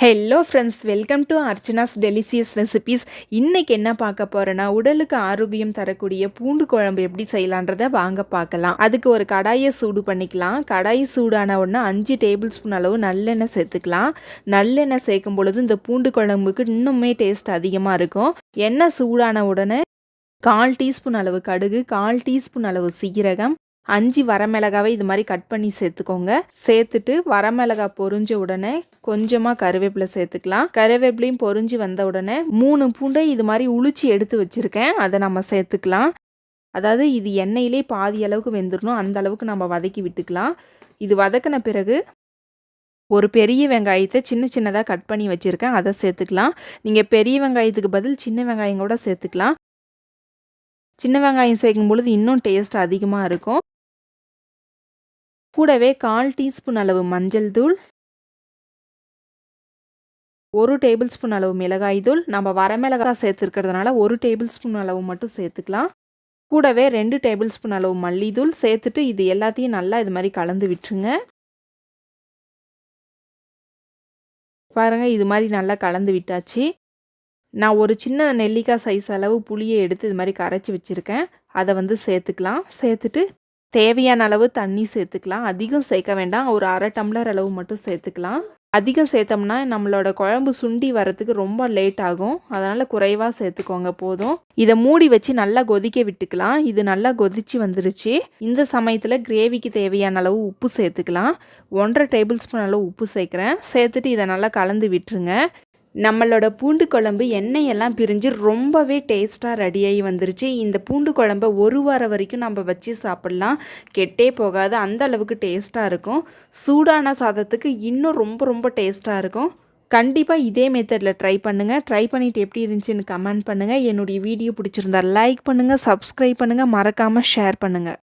Hello friends welcome to Archana's delicious recipes இன்றைக்கி என்ன பார்க்க போகிறேன்னா உடலுக்கு ஆரோக்கியம் தரக்கூடிய பூண்டு குழம்பு எப்படி செய்யலான்றதை வாங்க பார்க்கலாம். அதுக்கு ஒரு கடாயை சூடு பண்ணிக்கலாம். கடாய் சூடான உடனே அஞ்சு டேபிள் ஸ்பூன் அளவு நல்லெண்ணெய் சேர்த்துக்கலாம். நல்லெண்ணெய் சேர்க்கும் பொழுது இந்த பூண்டு குழம்புக்கு இன்னுமே டேஸ்ட் அதிகமாக இருக்கும். எண்ணெய் சூடான உடனே கால் டீஸ்பூன் அளவு கடுகு கால் டீஸ்பூன் அளவு சீரகம் அஞ்சு வரமிளகாவை இது மாதிரி கட் பண்ணி சேர்த்துக்கோங்க. சேர்த்துட்டு வரமிளகா பொறிஞ்ச உடனே கொஞ்சமாக கருவேப்பிலை சேர்த்துக்கலாம். கருவேப்பிலையும் பொறிஞ்சு வந்த உடனே மூணு பூண்டை இது மாதிரி உளிச்சு எடுத்து வச்சுருக்கேன். அதை நம்ம சேர்த்துக்கலாம். அதாவது இது எண்ணெயிலே பாதி அளவுக்கு வெந்துடணும் அந்த அளவுக்கு நம்ம வதக்கி விட்டுக்கலாம். இது வதக்கின பிறகு ஒரு பெரிய வெங்காயத்தை சின்ன சின்னதாக கட் பண்ணி வச்சுருக்கேன். அதை சேர்த்துக்கலாம். நீங்கள் பெரிய வெங்காயத்துக்கு பதில் சின்ன வெங்காயம் கூட சேர்த்துக்கலாம். சின்ன வெங்காயம் சேர்க்கும் பொழுது இன்னும் டேஸ்ட் அதிகமாக இருக்கும். கூடவே கால் டீஸ்பூன் அளவு மஞ்சள் தூள் ஒரு டேபிள் ஸ்பூன் அளவு மிளகாய் தூள். நம்ம வரமிளகாய் சேர்த்துருக்கிறதுனால ஒரு டேபிள் ஸ்பூன் அளவு மட்டும் சேர்த்துக்கலாம். கூடவே ரெண்டு டேபிள் ஸ்பூன் அளவு மல்லித்தூள் சேர்த்துட்டு இது எல்லாத்தையும் நல்லா இது மாதிரி கலந்து விட்டுருங்க. பாருங்கள் இது மாதிரி நல்லா கலந்து விட்டாச்சு. நான் ஒரு சின்ன நெல்லிக்காய் சைஸ் அளவு புளியை எடுத்து இது மாதிரி கரைச்சி வச்சுருக்கேன். அதை வந்து சேர்த்துக்கலாம். சேர்த்துட்டு தேவையான அளவு தண்ணி சேர்த்துக்கலாம். அதிகம் சேர்க்க வேண்டாம். ஒரு அரை டம்ளர் அளவு மட்டும் சேர்த்துக்கலாம். அதிகம் சேர்த்தோம்னா நம்மளோட குழம்பு சுண்டி வரத்துக்கு ரொம்ப லேட் ஆகும். அதனால் குறைவாக சேர்த்துக்கோங்க போதும். இதை மூடி வச்சு நல்லா கொதிக்க விட்டுக்கலாம். இது நல்லா கொதிச்சு வந்துருச்சு. இந்த சமயத்தில் கிரேவிக்கு தேவையான அளவு உப்பு சேர்த்துக்கலாம். ஒன்றரை டேபிள் ஸ்பூன் அளவு உப்பு சேர்க்குறேன். சேர்த்துட்டு இதை நல்லா கலந்து விட்டுருங்க. நம்மளோட பூண்டு குழம்பு எண்ணெயெல்லாம் பிரிஞ்சு ரொம்பவே டேஸ்ட்டாக ரெடியாகி வந்துருச்சு. இந்த பூண்டு குழம்பை ஒரு வாரம் வரைக்கும் நம்ம வச்சு சாப்பிட்லாம். கெட்டே போகாது. அந்த அளவுக்கு டேஸ்ட்டாக இருக்கும். சூடான சாதத்துக்கு இன்னும் ரொம்ப ரொம்ப டேஸ்ட்டாக இருக்கும். கண்டிப்பாக இதே மெத்தடில் ட்ரை பண்ணுங்கள் ட்ரை பண்ணிவிட்டு எப்படி இருந்துச்சுன்னு கமெண்ட் பண்ணுங்கள் என்னுடைய வீடியோ பிடிச்சிருந்தா லைக் பண்ணுங்கள் சப்ஸ்கிரைப் பண்ணுங்கள் மறக்காமல் ஷேர் பண்ணுங்கள்